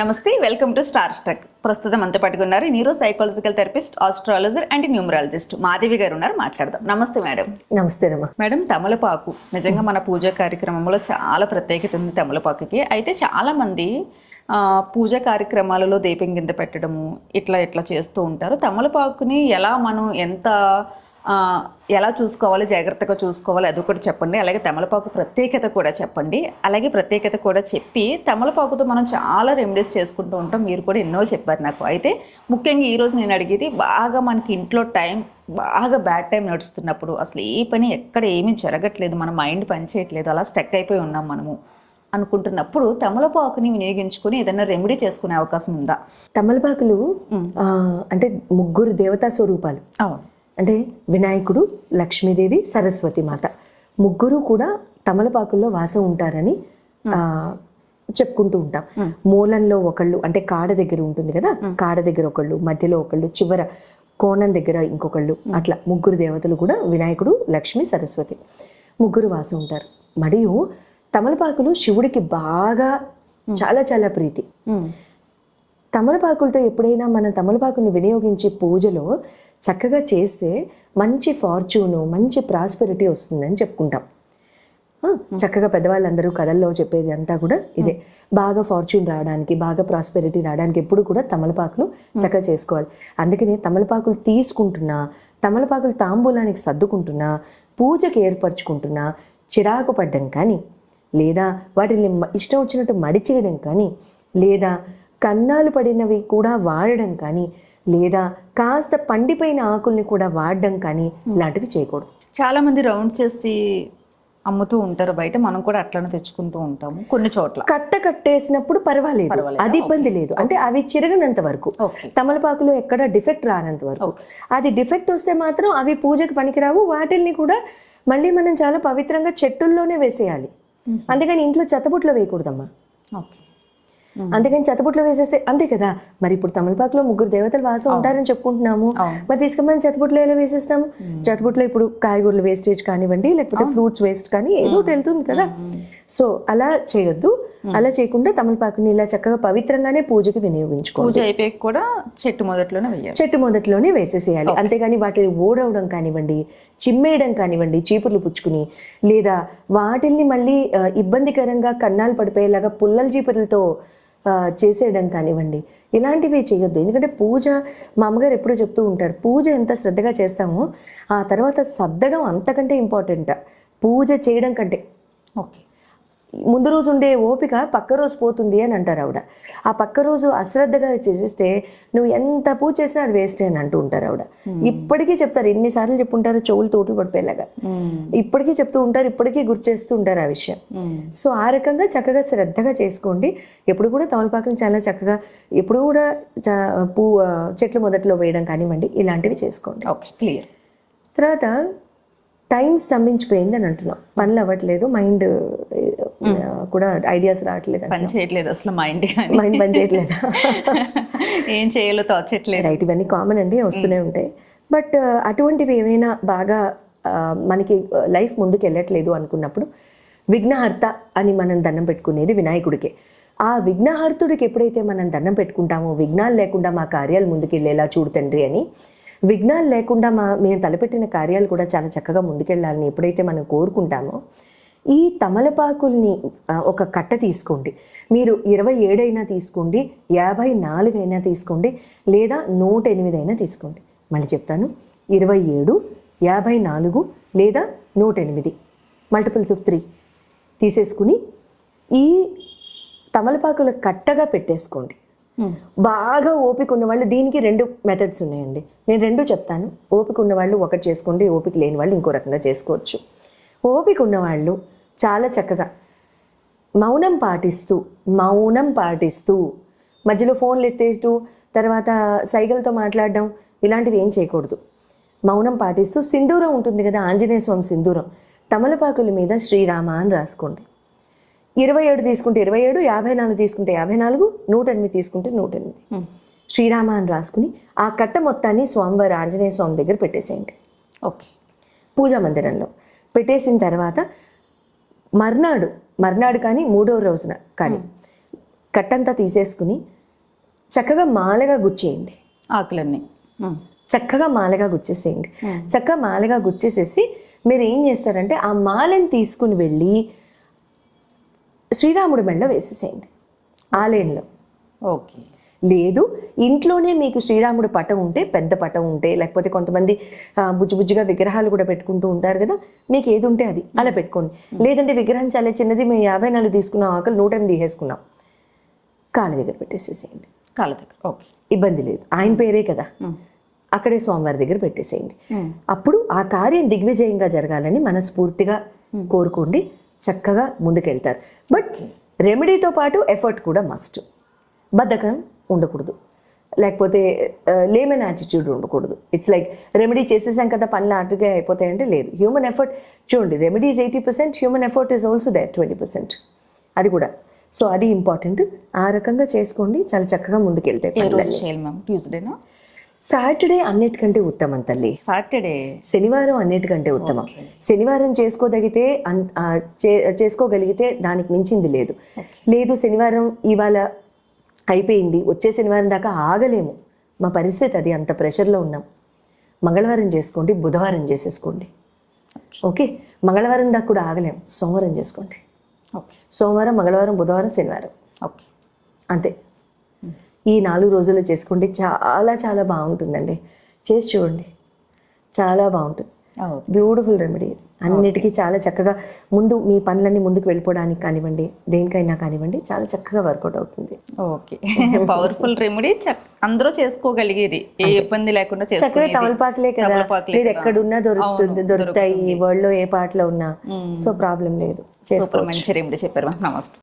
నమస్తే welcome to star stuck ప్రస్తుతం అంతా పట్టుకున్నారు neuro psychological therapist astrologer and numerologist Madhavi గారు ఉన్నారు మాట్లాడదాం. నమస్తే మేడం. నమస్తే మేడం తమలపాకు. నిజంగా మన పూజా కార్యక్రమంలో చాలా ప్రత్యేకత ఉంది తమలపాకుకి. అయితే చాలా మంది పూజా కార్యక్రమాలలో దీపం కింద పెట్టడము ఇట్లా ఇట్లా చేస్తూ ఉంటారు. తమలపాకుని ఎలా మనం ఎంత ఎలా చూసుకోవాలి జాగ్రత్తగా చూసుకోవాలి అది ఒకటి చెప్పండి. అలాగే తమలపాకు ప్రత్యేకత కూడా చెప్పండి. అలాగే ప్రత్యేకత కూడా చెప్పి తమలపాకుతో మనం చాలా రెమెడీస్ చేసుకుంటూ ఉంటాం. మీరు కూడా ఎన్నో చెప్పారు నాకు. అయితే ముఖ్యంగా ఈరోజు నేను అడిగేది బాగా మనకి ఇంట్లో టైం బాగా బ్యాడ్ టైం నడుస్తున్నప్పుడు అసలు ఏ పని ఎక్కడ ఏమీ జరగట్లేదు మన మైండ్ పనిచేయట్లేదు అలా స్టక్ అయిపోయి ఉన్నాం మనము అనుకుంటున్నప్పుడు తమలపాకుని వినియోగించుకొని ఏదైనా రెమెడీ చేసుకునే అవకాశం ఉందా? తమలపాకులు అంటే ముగ్గురు దేవతా స్వరూపాలు. అవును. అంటే వినాయకుడు లక్ష్మీదేవి సరస్వతి మాత. ముగ్గురు కూడా తమలపాకుల్లో వాసం ఉంటారని చెప్పుకుంటూ ఉంటాం. మూలంలో ఒకళ్ళు అంటే కాడ దగ్గర ఉంటుంది కదా కాడ దగ్గర ఒకళ్ళు మధ్యలో ఒకళ్ళు చివర కోణం దగ్గర ఇంకొకళ్ళు అట్లా ముగ్గురు దేవతలు కూడా వినాయకుడు లక్ష్మి సరస్వతి ముగ్గురు వాసం ఉంటారు. మరియు తమలపాకులు శివుడికి బాగా చాలా చాలా ప్రీతి. తమలపాకులతో ఎప్పుడైనా మనం తమలపాకుని వినియోగించి పూజలో చక్కగా చేస్తే మంచి ఫార్చ్యూను మంచి ప్రాస్పెరిటీ వస్తుందని చెప్పుకుంటాం. చక్కగా పెద్దవాళ్ళందరూ కథల్లో చెప్పేది అంతా కూడా ఇదే. బాగా ఫార్చ్యూన్ రావడానికి బాగా ప్రాస్పెరిటీ రావడానికి ఎప్పుడు కూడా తమలపాకులు చక్కగా చేసుకోవాలి. అందుకనే తమలపాకులు తీసుకుంటున్నా తమలపాకులు తాంబూలానికి సర్దుకుంటున్నా పూజకి ఏర్పరచుకుంటున్నా చిరాకు పడ్డం కానీ లేదా వాటిని ఇష్టం వచ్చినట్టు మడిచేయడం కానీ లేదా కన్నాలు పడినవి కూడా వాడడం కానీ లేదా కాస్త పండిపోయిన ఆకుల్ని కూడా వాడడం కానీ ఇలాంటివి చేయకూడదు. చాలా మంది రౌండ్ చేసి అమ్ముతూ ఉంటారు. బయట మనం కూడా అట్లనే తెచ్చుకుంటూ ఉంటాము కొన్ని చోట్ల. కట్ట కట్టేసినప్పుడు పర్వాలేదు? అది ఇబ్బంది లేదు. అంటే అవి చిరగనంత వరకు. తమలపాకులో ఎక్కడ డిఫెక్ట్ రానంత వరకు. అది డిఫెక్ట్ వస్తే మాత్రం అవి పూజకి పనికిరావు. వాటిల్ని కూడా మళ్ళీ మనం చాలా పవిత్రంగా చెట్టుల్లోనే వేసేయాలి. అందుకని ఇంట్లో చెత్తబుట్లో వేయకూడదమ్మా. ఓకే. అందుకని చెత్తబుట్లో వేసేస్తే అంతే కదా. మరి ఇప్పుడు తమలపాకులో ముగ్గురు దేవతలు వాసం ఉంటారని చెప్పుకుంటున్నాము. మరి తీసుకొని చెత్తబుట్లో ఎలా వేసేస్తాము? చెత్తబుట్లో ఇప్పుడు కాయగూరల వేస్టేజ్ కానివ్వండి లేకపోతే ఫ్రూట్స్ వేస్ట్ కానీ ఏదో ఒకటి వెళ్తుంది కదా. సో అలా చేయొద్దు. అలా చేయకుండా తమలపాకుని ఇలా చక్కగా పవిత్రంగానే పూజకి పూజ అయిపోయి కూడా చెట్టు మొదట్లోనే వెయ్యాలి చెట్టు మొదట్లోనే వేసేసేయాలి. అంతేగాని వాటిని ఓడవడం కానివ్వండి చిమ్మేయడం కానివ్వండి చీపుర్లు పుచ్చుకుని లేదా వాటిల్ని మళ్ళీ ఇబ్బందికరంగా కన్నాలు పడిపోయేలాగా పుల్లల చీపుర్లతో చేసేయడం కానివ్వండి. ఇలాంటివి చేయొద్దు. ఎందుకంటే పూజ మా అమ్మగారు ఎప్పుడూ చెప్తూ ఉంటారు పూజ ఎంత శ్రద్ధగా చేస్తామో ఆ తర్వాత సర్దడం అంతకంటే ఇంపార్టెంట్ పూజ చేయడం కంటే. ఓకే. ముందు రోజు ఉండే ఓపిక పక్క రోజు పోతుంది అని అంటారు ఆవిడ. ఆ పక్క రోజు అశ్రద్ధగా చేసేస్తే నువ్వు ఎంత పూజ చేసినా అది వేస్ట్ అని అంటూ ఉంటారు ఆవిడ. ఇప్పటికీ చెప్తారు ఎన్నిసార్లు చెప్పుంటారు చెవులు తోటలు పడిపోయేలాగా. ఇప్పటికీ చెప్తూ ఉంటారు ఇప్పటికీ గుర్తు చేస్తూ ఉంటారు ఆ విషయం. సో ఆ రకంగా చక్కగా శ్రద్ధగా చేసుకోండి. ఎప్పుడు కూడా తమలపాకం చాలా చక్కగా ఎప్పుడు కూడా చ- పూ చెట్లు మొదట్లో వేయడం కానివ్వండి ఇలాంటివి చేసుకోండి. ఓకే క్లియర్ తర్వాత టైం స్తంభించిపోయింది అని అంటున్నాం. పనులు అవ్వట్లేదు మైండ్ కూడా ఐడియాస్ రావట్లేదు పని చేయట్లేదు అసలు మైండ్ మైండ్ పని చేయట్లేదా ఏం చేయాలో తోచట్లేదు. రైట్ ఇవన్నీ కామన్ అండి వస్తూనే ఉంటాయి. బట్ అటువంటివి ఏమైనా బాగా మనకి లైఫ్ ముందుకు వెళ్ళట్లేదు అనుకున్నప్పుడు విఘ్నహర్త అని మనం దండం పెట్టుకునేది వినాయకుడికే. ఆ విఘ్నహర్తుడికి ఎప్పుడైతే మనం దండం పెట్టుకుంటామో విఘ్నాలు లేకుండా మా కార్యాలు ముందుకెళ్ళేలా చూడు తండ్రి అని విఘ్నాలు లేకుండా మా మేము తలపెట్టిన కార్యాలు కూడా చాలా చక్కగా ముందుకెళ్ళాలని ఎప్పుడైతే మనం కోరుకుంటామో ఈ తమలపాకుల్ని ఒక కట్ట తీసుకోండి. మీరు ఇరవై ఏడైనా తీసుకోండి యాభై నాలుగైనా తీసుకోండి లేదా నూట ఎనిమిది అయినా తీసుకోండి. మళ్ళీ చెప్తాను. ఇరవై ఏడు యాభై నాలుగు లేదా నూట ఎనిమిది. మల్టిపుల్స్ ఆఫ్ త్రీ తీసేసుకుని ఈ తమలపాకుల కట్టగా పెట్టేసుకోండి. బాగా ఓపిక ఉన్న వాళ్ళు దీనికి రెండు మెథడ్స్ ఉన్నాయండి. నేను రెండు చెప్తాను. ఓపిక ఉన్న వాళ్ళు ఒకటి చేసుకోండి ఓపిక లేని వాళ్ళు ఇంకో రకంగా చేసుకోవచ్చు. ఓపిక ఉన్నవాళ్ళు చాలా చక్కగా. మౌనం పాటిస్తూ మౌనం పాటిస్తూ మధ్యలో ఫోన్లు ఎత్తేస్తూ తర్వాత సైగలతో మాట్లాడడం ఇలాంటివి ఏం చేయకూడదు. మౌనం పాటిస్తూ సింధూరం ఉంటుంది కదా ఆంజనేయ స్వామి సింధూరం. తమలపాకుల మీద శ్రీరామ అని రాసుకోండి. ఇరవై ఏడు తీసుకుంటే ఇరవై ఏడు యాభై నాలుగు తీసుకుంటే యాభై నాలుగు నూట ఎనిమిది తీసుకుంటే నూట ఎనిమిది. శ్రీరామ అని రాసుకుని ఆ కట్ట మొత్తాన్ని స్వామివారి ఆంజనేయ స్వామి దగ్గర పెట్టేసేయండి. ఓకే. పూజా మందిరంలో పెట్టేసిన తర్వాత మర్నాడు మర్నాడు కానీ మూడో రోజున కానీ కట్టంతా తీసేసుకుని చక్కగా మాలగా గుచ్చేయండి. ఆకులన్నీ. చక్కగా మాలగా గుచ్చేసేయండి. చక్కగా మాలగా గుచ్చేసేసి మీరు ఏం చేస్తారంటే ఆ మాలని తీసుకుని వెళ్ళి శ్రీరాముడి మెళ్ళ వేసేసేయండి. ఆలయంలో. ఓకే. లేదు. ఇంట్లోనే మీకు శ్రీరాముడి పటం ఉంటే పెద్ద పటం ఉంటే లేకపోతే కొంతమంది ఆ, బుజ్జి బుజ్జిగా విగ్రహాలు కూడా పెట్టుకుంటూ ఉంటారు కదా మీకు ఏది ఉంటే అది అలా పెట్టుకోండి. లేదంటే విగ్రహం చాలా చిన్నది మేము యాభై నాలుగు తీసుకున్నాం ఆకలి నూట ఎనిమిది తీసేసుకున్నాం కాళ్ళ దగ్గర పెట్టేసేసేయండి. కాళ్ళ దగ్గర ఓకే. ఇబ్బంది లేదు. ఆయన పేరే కదా. అక్కడే స్వామివారి దగ్గర పెట్టేసేయండి. అప్పుడు ఆ కార్యం దిగ్విజయంగా జరగాలని మనస్ఫూర్తిగా కోరుకోండి. చక్కగా ముందుకెళ్తారు. బట్ రెమెడీతో పాటు ఎఫర్ట్ కూడా మస్ట్. బద్ధకం ఉండకూడదు. లేకపోతే లేమన్ యాటిట్యూడ్ ఉండకూడదు. ఇట్స్ లైక్ రెమెడీ చేసేసాం కదా పనులు ఆటగా అయిపోతాయంటే లేదు. హ్యూమన్ ఎఫర్ట్ చూడండి remedies eighty percent human effort is also there twenty percent అది కూడా. సో అది ఇంపార్టెంట్ ఆ రకంగా చేసుకోండి చాలా చక్కగా ముందుకెళ్తాయి సాటర్డే అన్నిటికంటే ఉత్తమం తల్లి. సాటర్డే శనివారం అన్నిటికంటే ఉత్తమం. శనివారం చేసుకోదగితే చేసుకోగలిగితే దానికి మించింది లేదు. లేదు శనివారం ఇవాళ అయిపోయింది. వచ్చే శనివారం దాకా ఆగలేము. మా పరిస్థితి అది. అంత ప్రెషర్లో ఉన్నాం. మంగళవారం చేసుకోండి బుధవారం చేసేసుకోండి. ఓకే. మంగళవారం దాకా కూడా ఆగలేం. సోమవారం చేసుకోండి. సోమవారం మంగళవారం బుధవారం శనివారం. ఓకే. అంతే. ఈ నాలుగు రోజులు చేసుకోండి. చాలా చాలా బాగుంటుందండి. చేసి చూడండి. చాలా బాగుంటుంది. బ్యూటిఫుల్ రెమెడీ అన్నిటికీ చాలా చక్కగా ముందు మీ పనులన్నీ ముందుకు వెళ్ళిపోవడానికి కానివ్వండి దేనికైనా కానివ్వండి చాలా చక్కగా వర్కౌట్ అవుతుంది. ఓకే. పవర్ఫుల్ రెమెడీ అందరూ చేసుకోగలిగేది. ఏ ఇబ్బంది లేకుండా చక్కగా. తమలపాకులే కదా. మీరు. ఎక్కడున్నా దొరుకుతుంది దొరుకుతాయి వరల్డ్లో ఏ పాటలో ఉన్నా. సో ప్రాబ్లం లేదు. చేసుకో మంచి రెమెడీ చెప్పారు. నమస్తే.